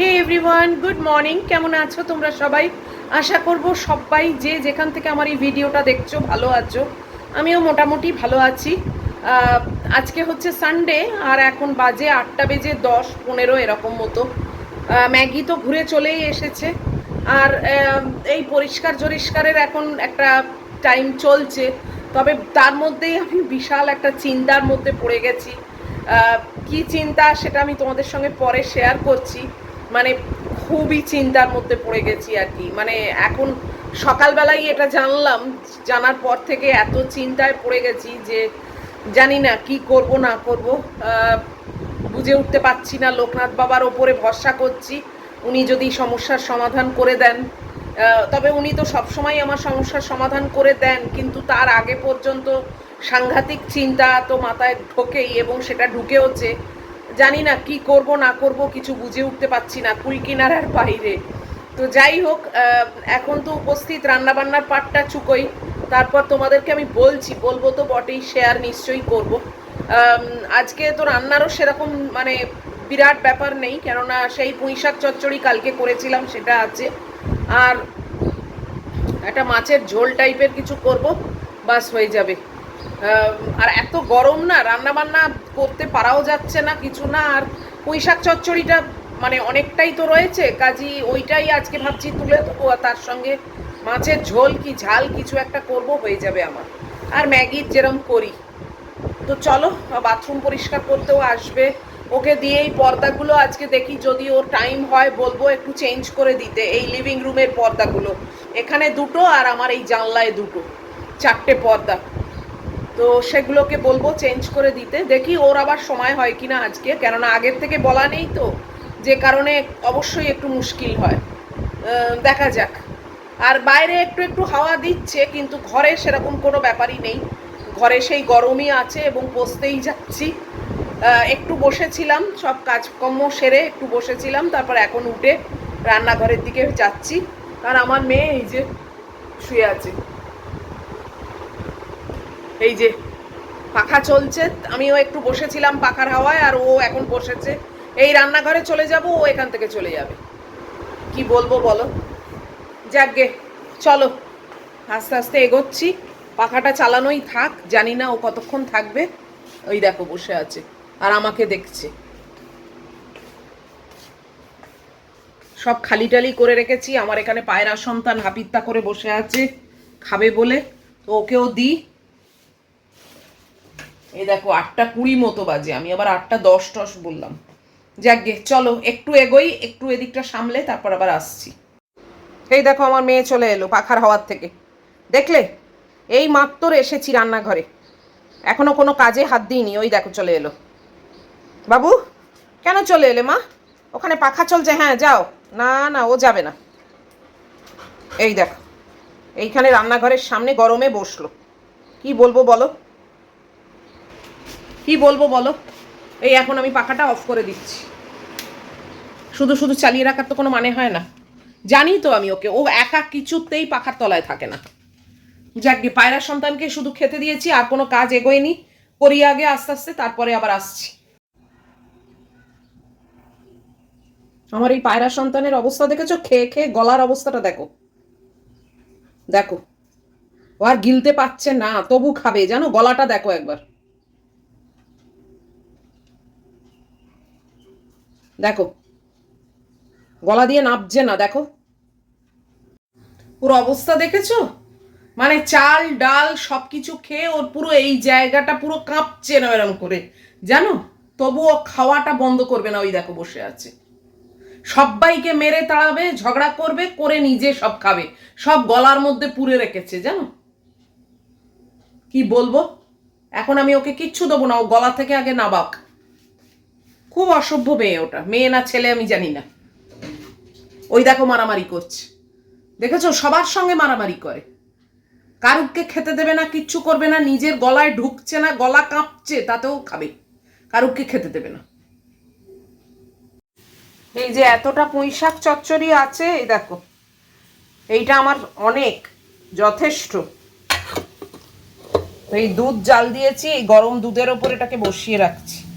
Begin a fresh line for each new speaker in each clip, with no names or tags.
হে everyone, good morning. কেমন আছো তোমরা সবাই? আশা করব সবাই যে যেখান থেকে আমার এই ভিডিওটা দেখছ, ভালো আছো। আমিও মোটামুটি ভালো আছি। আজকে হচ্ছে সানডে আর এখন বাজে আটটা বেজে দশ পনেরো এরকম মতো। ম্যাগি তো ঘুরে চলেই এসেছে। আর এই পরিষ্কার জরিষ্কারের এখন একটা টাইম চলছে। তবে তার মধ্যেই আমি বিশাল একটা চিন্তার মধ্যে পড়ে গেছি। কি চিন্তা সেটা আমি তোমাদের সঙ্গে পরে শেয়ার করছি। মানে খুবই চিন্তার মধ্যে পড়ে গেছি আর কি। মানে এখন সকালবেলায় এটা জানলাম, জানার পর থেকে এত চিন্তায় পড়ে গেছি যে জানি না কি করব, না করব। বুঝে উঠতে পারছি না, লোকনাথ বাবার ওপরে ভরসা করছি। উনি যদি সমস্যার সমাধান করে দেন তবে উনি তো সবসময় আমার সমস্যার সমাধান করে দেন, কিন্তু তার আগে পর্যন্ত সাংঘাতিক চিন্তা তো মাথায় ঢোকেই এবং সেটা ঢুকেওছে। জানি না কি করব, না করব, কিছু বুঝে উঠতে পারছি না, কুল কিনারার বাইরে। তো যাই হোক এখন তো উপস্থিত, রান্নাবান্নার পাটটা চুকোই। তারপর তোমাদেরকে আমি বলছি, বলব তো বটেই শেয়ার নিশ্চয়ই করব। আজকে তো রান্নারও সেরকম মানে বিরাট ব্যাপার নেই, কেননা সেই পুঁইশাক চচ্চড়ি কালকে করেছিলাম, সেটা আছে। আর একটা মাছের ঝোল টাইপের কিছু করব, বাস হয়ে যাবে। আর এত গরম না রান্না বান্না করতে পারাও যাচ্ছে না, কিছু না, আর পুঁই শাক চচ্চড়িটা মানে অনেকটাই তো রয়েছে, কাজী ওইটাই আজকে ভাবছি তুলে দেবো আর তার সঙ্গে মাছের ঝোল কি ঝাল কিছু একটা করব হয়ে যাবে আমার। আর ম্যাগির যেরম করি। তো চলো বাথরুম পরিষ্কার করতেও আসবে। ওকে দিয়ে এই পর্দাগুলো আজকে দেখি, যদি ওর টাইম হয় বলব একটু চেঞ্জ করে দিতে, এই লিভিং রুমের পর্দাগুলো। এখানে দুটো আর আমার এই জানলায় দুটো, চারটে পর্দা। তো সেগুলোকে বলব চেঞ্জ করে দিতে। দেখি ওর আবার সময় হয় কি না আজকে, কেননা আগের থেকে বলা নেই তো, যে কারণে অবশ্যই একটু মুশকিল হয়। দেখা যাক। আর বাইরে একটু একটু হাওয়া দিচ্ছে, কিন্তু ঘরে সেরকম কোনো ব্যাপারই নেই। ঘরে সেই গরমই আছে এবং বসতেই যাচ্ছি। একটু বসেছিলাম, সব কাজকর্ম সেরে একটু বসেছিলাম, তারপর এখন উঠে রান্নাঘরের দিকে যাচ্ছি। কারণ আমার মেয়ে এই যে শুয়ে আছে। এই যে পাখা চলছে, আমিও একটু বসেছিলাম পাখার হাওয়ায় আর ও এখন বসেছে। এই রান্নাঘরে চলে যাব, ও এখান থেকে চলে যাবে। কি বলব বলো? যাকগে চলো। আস্তে আস্তে এগোচ্ছি। পাখাটা চালানোই থাক, জানি না ও কতক্ষণ থাকবে। ওই দেখো, বসে আছে আর আমাকে দেখছে। সব খালি টালি করে রেখেছি, আমার এখানে পায়রা সন্তান হাপিত্তা করে বসে আছে, খাবে বলে। তো ওকেও দিই। এই দেখো আটটা কুড়ি মতো বাজে, আমি আবার আটটা দশ টস বললাম। যাকগে চলো, একটু এগোই, একটু এদিকটা সামলে, তারপর আবার আসছি। এই দেখো, আমার মেয়ে চলে এলো পাখার হওয়ার থেকে। দেখলে? এই মাত্র এসেছি রান্নাঘরে। এখনও কোনো কাজে হাত দিইনি, ওই দেখো চলে এলো। বাবু, কেন চলে এলে মা? ওখানে পাখা চলছে হ্যাঁ যাও। না না, ও যাবে না। এই দেখো, এইখানে রান্নাঘরের সামনে গরমে বসল। কি বলব বলো? কি বলব বলো? এই এখন আমি পাখাটা অফ করে দিচ্ছি। শুধু শুধু চালিয়ে রাখার তো কোনো মানে হয় না। জানি তো আমি ওকে, ও একা কিছুতেই পাখার তলায় থাকে না। যাকগে পায়রা সন্তানকে শুধু খেতে দিয়েছি, আর কোনো কাজ এগোয়নি। করি আগে, আস্তে আস্তে, তারপরে আবার আসছি। আমার এই পায়রা সন্তানের অবস্থা দেখেছ? খেয়ে খেয়ে গলার অবস্থাটা দেখো। দেখো। ও আর গিলতে পারছে না, তবু খাবে, জানো? গলাটা দেখো একবার। দেখো। গলা দিয়ে নাবছে না, দেখো। পুরো অবস্থা দেখেছ? মানে চাল, ডাল সব কিছু খেয়ে ওর পুরো এই জায়গাটা পুরো কাঁপছে না এরম করে। জানো? তবু ও খাওয়াটা বন্ধ করবে না ওই দেখো বসে আছে। সবাইকে মেরে তাড়াবে, ঝগড়া করবে, করে নিজে সব খাবে। সব গলার মধ্যে পুরে রেখেছে, জানো? কি বলব? এখন আমি ওকে কিচ্ছু দেবো না, ও গলা থেকে আগে নাবাক। খুব অসভ্য মেয়ে ওটা। মেয়ে না ছেলে আমি জানি না। ওই দেখো মারামারি করছে। দেখেছ? সবার সঙ্গে মারামারি করে। কারুককে খেতে দেবে না, কিচ্ছু করবে না, নিজের গলায় ঢুকছে না, গলা কাঁপছে, তাতেও খাবে। কারুককে খেতে দেবে না। এই যে এতটা পুঁইশাক চচ্চড়ি আছে, এই দেখো। এইটা আমার অনেক, যথেষ্ট। এই দুধ জাল দিয়েছি, এই গরম দুধের ওপর এটাকে বসিয়ে রাখছি।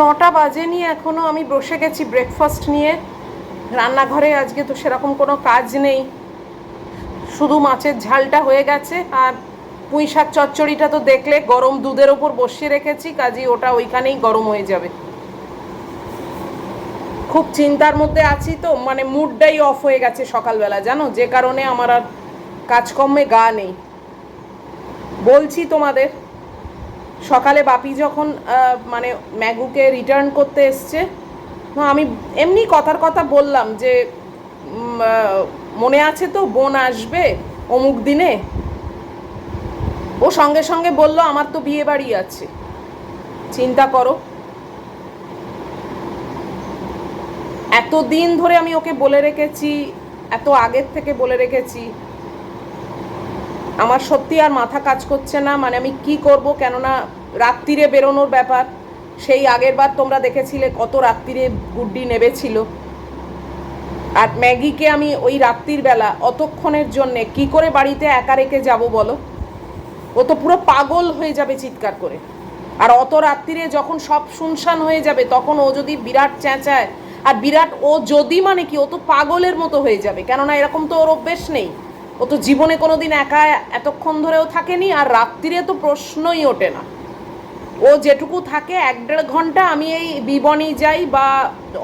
নটা বাজেনি এখনও আমি বসে গেছি ব্রেকফাস্ট নিয়ে। রান্নাঘরে আজকে তো সেরকম কোনো কাজ নেই। শুধু মাছের ঝালটা হয়ে গেছে, আর পুঁই শাক চচ্চড়িটা তো দেখলে গরম দুধের ওপর বসিয়ে রেখেছি, কাজেই ওটা ওইখানেই গরম হয়ে যাবে। খুব চিন্তার মধ্যে আছি তো মানে মুডটাই অফ হয়ে গেছে সকালবেলা, জানো? যে কারণে আমার আর কাজকর্মে গা নেই। বলছি তোমাদের সকালে বাপি যখন মানে ম্যাগুকে রিটার্ন করতে এসছে আমি এমনি কথার কথা বললাম যে মনে আছে তো, বোন আসবে অমুক দিনে। ও সঙ্গে সঙ্গে বলল, আমার তো বিয়ে বাড়ি আছে। চিন্তা করো। এত দিন ধরে আমি ওকে বলে রেখেছি, এত আগের থেকে বলে রেখেছি আমার সত্যি আর মাথা কাজ করছে না মানে আমি কি করব কেননা রাত্রিরে বেরোনোর ব্যাপার। সেই আগের বার তোমরা দেখেছিলে কত রাত্রিরে গুড্ডি নেবেছিল। আর ম্যাগিকে আমি ওই রাত্রির বেলা অতক্ষণের জন্যে কি করে বাড়িতে একা রেখে যাব বলো? ও তো পুরো পাগল হয়ে যাবে চিৎকার করে। আর অত রাত্রিরে যখন সব শুনশান হয়ে যাবে, তখন ও যদি বিরাট চেঁচায়, আর বিরাট ও যদি মানে কি, ও তো পাগলের মতো হয়ে যাবে। কেননা এরকম তো ওর অভ্যেস নেই। ও তো জীবনে কোনো দিন একা এতক্ষণ ধরেও থাকেনি, আর রাত্রিরে তো প্রশ্নই ওঠে না। ও যেটুকু থাকে, এক দেড় ঘণ্টা আমি এই বিবনি যাই বা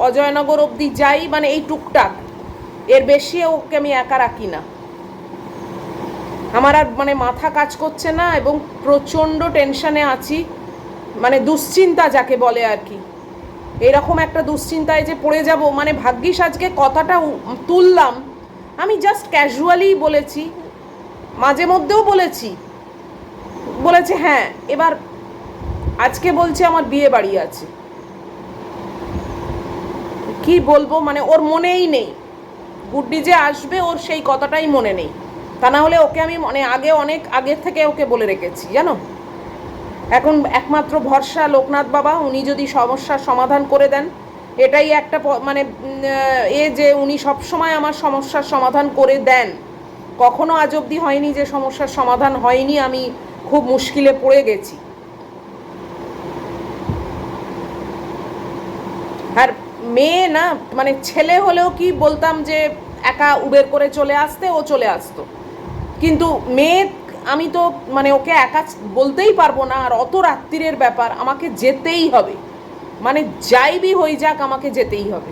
অজয়নগর অবধি যাই মানে এই টুকটাক। এর বেশি ওকে আমি একা রাখি না। আমার আর মানে মাথা কাজ করছে না এবং প্রচণ্ড টেনশনে আছি মানে দুশ্চিন্তা যাকে বলে আর কি। এরকম একটা দুশ্চিন্তায় যে পড়ে যাব মানে ভাগ্যিস আজকে কথাটা তুললাম। আমি জাস্ট ক্যাজুয়ালি বলেছি, মাঝে মধ্যেও বলেছি। বলেছে হ্যাঁ এবার আজকে বলছে আমার বিয়ে বাড়ি আছে। কি বলব মানে ওর মনেই নেই। গুড্ডি যে আসবে, ওর সেই কথাটাই মনে নেই। তা না হলে ওকে আমি মানে আগে অনেক আগের থেকে ওকে বলে রেখেছি, জানো? এখন একমাত্র ভরসা লোকনাথ বাবা, উনি যদি সমস্যার সমাধান করে দেন এটাই একটা মানে এ যে উনি সবসময় আমার সমস্যার সমাধান করে দেন। কখনো আজ অবধি হয়নি যে সমস্যার সমাধান হয়নি, আমি খুব মুশকিলে পড়ে গেছি। আর মেয়ে না মানে ছেলে হলেও কি বলতাম যে একা উবের করে চলে আসতে, ও চলে আসতো। কিন্তু মেয়ে, আমি তো মানে ওকে একা বলতেই পারব না, আর অত রাত্রিরের ব্যাপার, আমাকে যেতেই হবে। মানে যাই যাইবি হয়ে যাক, আমাকে যেতেই হবে।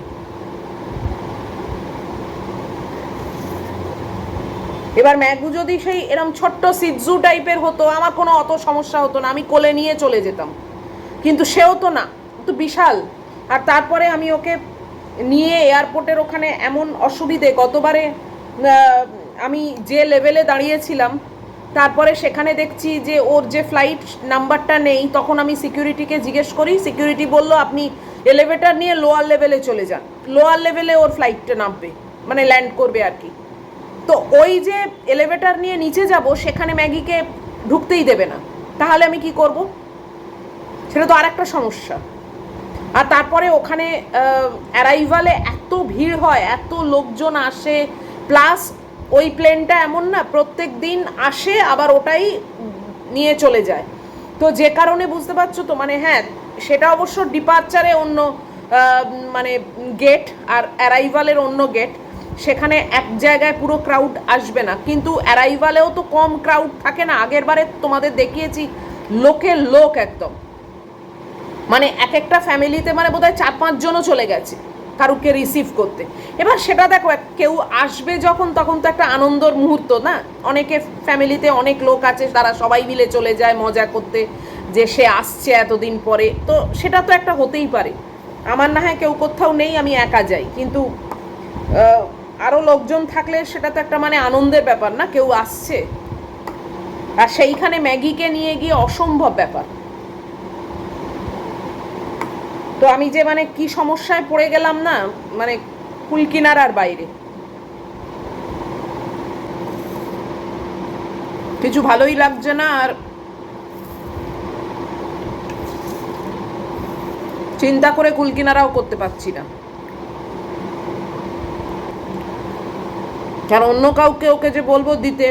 এবার ম্যাগু যদি সেই এরম ছোট্ট সিজু টাইপের হতো, আমার কোনো অত সমস্যা হতো না, আমি কোলে নিয়ে চলে যেতাম। কিন্তু সেও তো না তো বিশাল। আর তারপরে আমি ওকে নিয়ে এয়ারপোর্টের ওখানে এমন অসুবিধে, গতবারে আমি যে লেভেলে দাঁড়িয়েছিলাম তারপরে সেখানে দেখছি যে ওর যে ফ্লাইট নাম্বারটা নেই, তখন আমি সিকিউরিটিকে জিজ্ঞেস করি। সিকিউরিটি বলল, আপনি এলিভেটর নিয়ে লোয়ার লেভেলে চলে যান। লোয়ার লেভেলে ওর ফ্লাইটটা নামবে মানে ল্যান্ড করবে আর কি। তো ওই যে এলিভেটর নিয়ে নিচে যাব, সেখানে ম্যাগিকে ঢুকতেই দেবে না। তাহলে আমি কি করব? সেটা তো আর একটা সমস্যা। আর তারপরে ওখানে অ্যারাইভালে এত ভিড় হয়, এত লোকজন আসে প্লাস ওই প্লেনটা এমন না, প্রত্যেক দিন আসে, আবার ওটাই নিয়ে চলে যায়। তো যে কারণে বুঝতে পারছ তো মানে হ্যাঁ সেটা অবশ্য ডিপার্চারে অন্য মানে গেট আর অ্যারাইভালের অন্য গেট সেখানে এক জায়গায় পুরো ক্রাউড আসবে না। কিন্তু অ্যারাইভালেও তো কম ক্রাউড থাকে না, আগের বারে তোমাদের দেখিয়েছি লোকের লোক একদম। মানে এক একটা ফ্যামিলিতে মানে বোধহয় চার পাঁচজনও চলে গেছে। কারুকে রিসিভ করতে। এবার সেটা দেখো কেউ আসবে যখন, তখন তো একটা আনন্দর মুহূর্ত না? অনেকে ফ্যামিলিতে অনেক লোক আছে, তারা সবাই মিলে চলে যায় মজা করতে, যে সে আসছে এতদিন পরে। তো সেটা তো একটা হতেই পারে। আমার না হয় কেউ কোথাও নেই, আমি একা যাই। কিন্তু আরও লোকজন থাকলে সেটা তো একটা মানে আনন্দের ব্যাপার না? কেউ আসছে। আর সেইখানে ম্যাগিকে নিয়ে গিয়ে অসম্ভব ব্যাপার। তো আমি যে মানে কি সমস্যায় পড়ে গেলাম না মানে কুল কিনারার বাইরে। কিছু ভালোই লাগছে না আর চিন্তা করে কুল কিনারাও করতে পারছি না। কারণ অন্য কাউকে ওকে যে বলব দিতে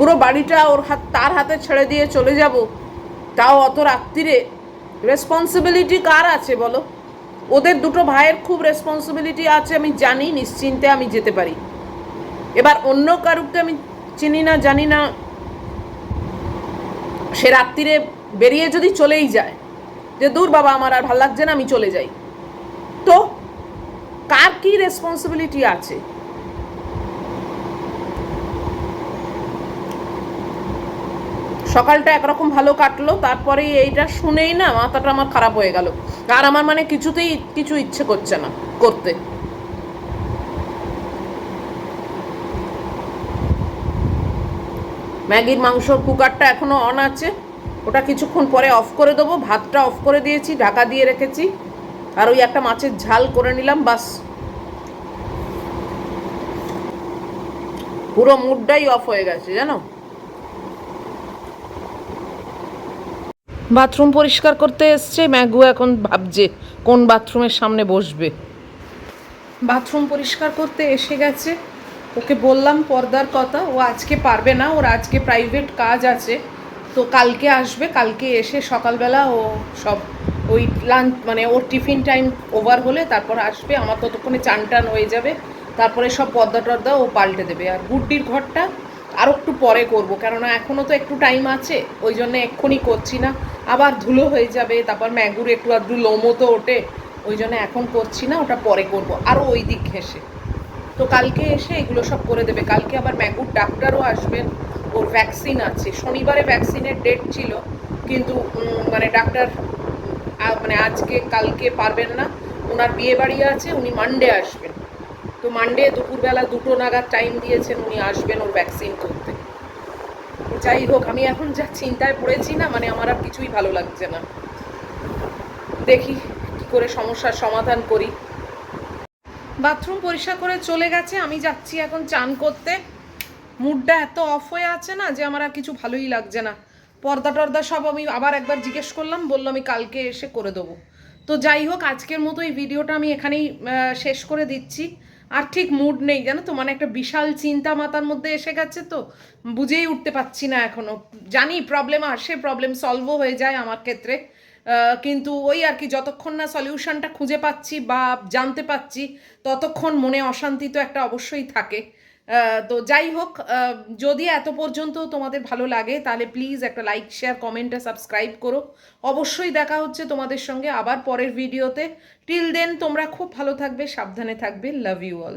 পুরো বাড়িটা ওর হাত, তার হাতে ছেড়ে দিয়ে চলে যাব। তাও অত রাত্রিরে রেসপন্সিবিলিটি কার আছে বলো? ওদের দুটো ভাইয়ের খুব রেসপন্সিবিলিটি আছে, আমি জানি, নিশ্চিন্তে আমি যেতে পারি। এবার অন্য কারুকে আমি চিনি না, জানি না। সে রাত্রিরে বেরিয়ে যদি চলেই যায়, যে দূর বাবা আমার আর ভালো লাগছে না, আমি চলে যাই। তো কার কি রেসপন্সিবিলিটি আছে? সকালটা একরকম ভালো কাটলো, তারপরে এইটা শুনেই না মাথাটা আমার খারাপ হয়ে গেল। আর আমার মানে কিছুতেই কিছু ইচ্ছে করছে না করতে। ম্যাগির মাংসর কুকারটা এখনও অন আছে। ওটা কিছুক্ষণ পরে অফ করে দেবো। ভাতটা অফ করে দিয়েছি, ঢাকা দিয়ে রেখেছি। আর ওই একটা মাছের ঝাল করে নিলাম, বাস। পুরো মুডটাই অফ হয়ে গেছে, জানো? বাথরুম পরিষ্কার করতে এসছে। ম্যাগু এখন ভাবছে কোন বাথরুমের সামনে বসবে। বাথরুম পরিষ্কার করতে এসে গেছে। ওকে বললাম পর্দার কথা। ও আজকে পারবে না। ওর আজকে প্রাইভেট কাজ আছে। তো কালকে আসবে। কালকে এসে সকালবেলা ও সব ওই লাঞ্চ মানে ওর টিফিন টাইম ওভার হলে তারপর আসবে। আমার ততক্ষণে চান টান হয়ে যাবে। তারপরে সব পর্দা টর্দা ও পাল্টে দেবে। আর গুড্ডির ঘরটা আরও একটু পরে করব। কেননা এখনও তো একটু টাইম আছে। ওই জন্য এক্ষুনি করছি না। আবার ধুলো হয়ে যাবে, তারপর ম্যাগুর একটু আধটু লোমও তো ওঠে, ওই জন্য এখন করছি না, ওটা পরে করব। আরও ওই দিক ঘেসে তো কালকে এসে এগুলো সব করে দেবে। কালকে আবার ম্যাগুর ডাক্তারও আসবেন, ওর ভ্যাকসিন আছে। শনিবারে ভ্যাকসিনের ডেট ছিল, কিন্তু মানে ডাক্তার মানে আজকে, কালকে পারবেন না। ওনার বিয়ে বাড়ি আছে, উনি মানডে আসবেন। তো মানডে দুপুরবেলা দুটো নাগাদ টাইম দিয়েছেন, উনি আসবেন ওর ভ্যাকসিন করতে। যাই হোক, আমি এখন যা চিন্তায় পড়েছি না মানে আমার আর কিছুই ভালো লাগছে না। দেখি কি করে সমস্যার সমাধান করি। বাথরুম পরিষ্কার করে চলে গেছে, আমি যাচ্ছি এখন চান করতে। মুডটা এত অফ হয়ে আছে না যে আমার আর কিছু ভালোই লাগছে না। পর্দা টর্দা সব আমি আবার একবার জিজ্ঞেস করলাম, বলল আমি কালকে এসে করে দেবো। তো যাই হোক, আজকের মতো এই ভিডিওটা আমি এখানেই শেষ করে দিচ্ছি। আর ঠিক মুড নেই, জানো তো? মানে একটা বিশাল চিন্তা মাতার মধ্যে এসে গেছে তো। বুঝেই উঠতে পারছি না এখনও জানি প্রবলেম আসে প্রবলেম সলভও হয়ে যায় আমার ক্ষেত্রে। কিন্তু ওই আর কি, যতক্ষণ না সলিউশনটা খুঁজে পাচ্ছি বা জানতে পাচ্ছি ততক্ষণ মনে অশান্তি তো একটা অবশ্যই থাকে। তো যাই হোক যদি এত পর্যন্ত তোমাদের ভালো লাগে, তাহলে প্লিজ একটা লাইক শেয়ার কমেন্ট আর সাবস্ক্রাইব করো। অবশ্যই দেখা হচ্ছে তোমাদের সঙ্গে আবার পরের ভিডিওতে টিল দেন তোমরা খুব ভালো থাকবে, সাবধানে থাকবে। Love you all